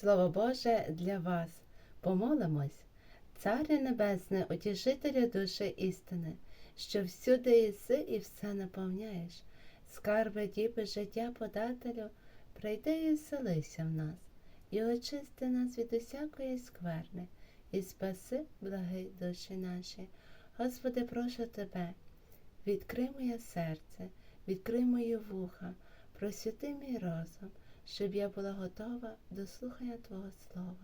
Слово Боже для вас. Помолимось, Царю Небесне, утішителю душі істини, що всюди єси і все наповняєш, скарби діби життя подателю, прийди і селися в нас, і очисти нас від усякої скверни, і спаси, благий душі наші. Господи, прошу Тебе, відкрий моє серце, відкрий мої вуха, просвіти мій розум, щоб я була готова до слухання Твого Слова.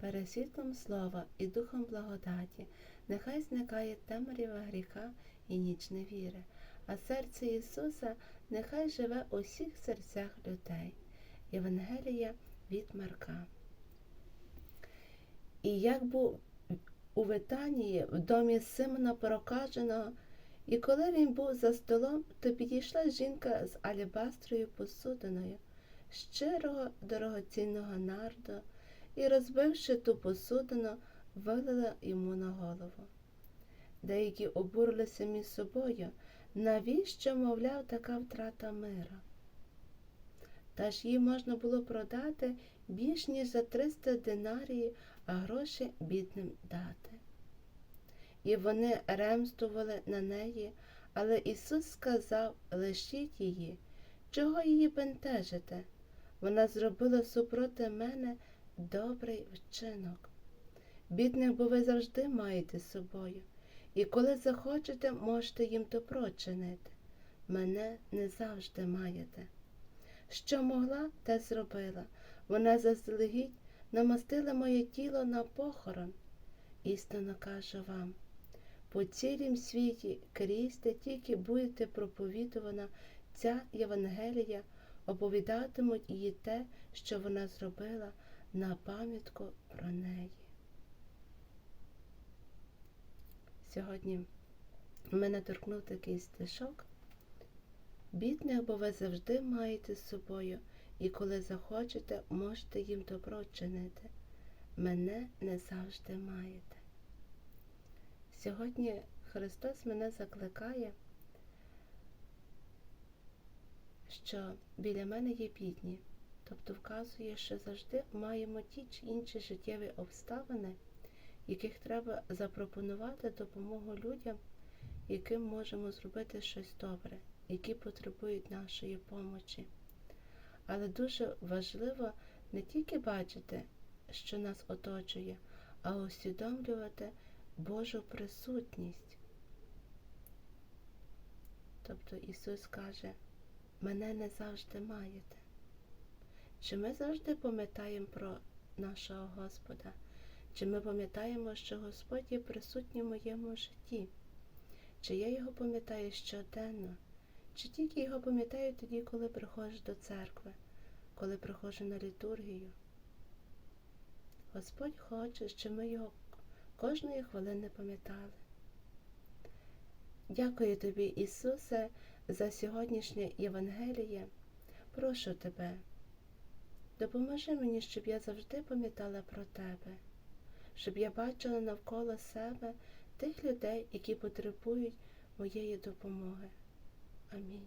Перед світлом слова і духом благодаті, нехай зникає темрява гріха і ніч невіри, а серце Ісуса нехай живе у всіх серцях людей. Євангелія від Марка. І як був у Витанії в домі Симона Прокаженого, і коли він був за столом, то підійшла жінка з алібастрою посудиною, щирого дорогоцінного нарду, і, розбивши ту посудину, вилила йому на голову. Деякі обурилися між собою, навіщо, мовляв, така втрата мира? Та ж її можна було продати більш ніж за 300 динарії, а гроші бідним дати. І вони ремствували на неї, але Ісус сказав, лишіть її, чого її бентежите? Вона зробила супроти мене добрий вчинок. Бідних, бо ви завжди маєте з собою, і коли захочете, можете їм добро чинити. Мене не завжди маєте. Що могла, те зробила. Вона заздалегідь намастила моє тіло на похорон. Істинно кажу вам, по цілім світі крізь де тільки будете проповідувана ця Євангелія, оповідатимуть її те, що вона зробила на пам'ятку про неї. Сьогодні мене торкнув такий стишок. Бідних, бо ви завжди маєте з собою, і коли захочете, можете їм добро чинити. Мене не завжди маєте. Сьогодні Христос мене закликає, що біля мене є бідні, тобто вказує, що завжди маємо ті чи інші життєві обставини, яких треба запропонувати допомогу людям, яким можемо зробити щось добре, які потребують нашої помочі. Але дуже важливо не тільки бачити, що нас оточує, а усвідомлювати Божу присутність. Тобто Ісус каже, мене не завжди маєте. Чи ми завжди пам'ятаємо про нашого Господа? Чи ми пам'ятаємо, що Господь є присутній в моєму житті? Чи я його пам'ятаю щоденно? Чи тільки його пам'ятаю тоді, коли приходжу до церкви, коли приходжу на літургію? Господь хоче, щоб ми його кожної хвилини пам'ятали. Дякую тобі, Ісусе, за сьогоднішнє Євангеліє. Прошу тебе, допоможи мені, щоб я завжди пам'ятала про тебе, щоб я бачила навколо себе тих людей, які потребують моєї допомоги. Амінь.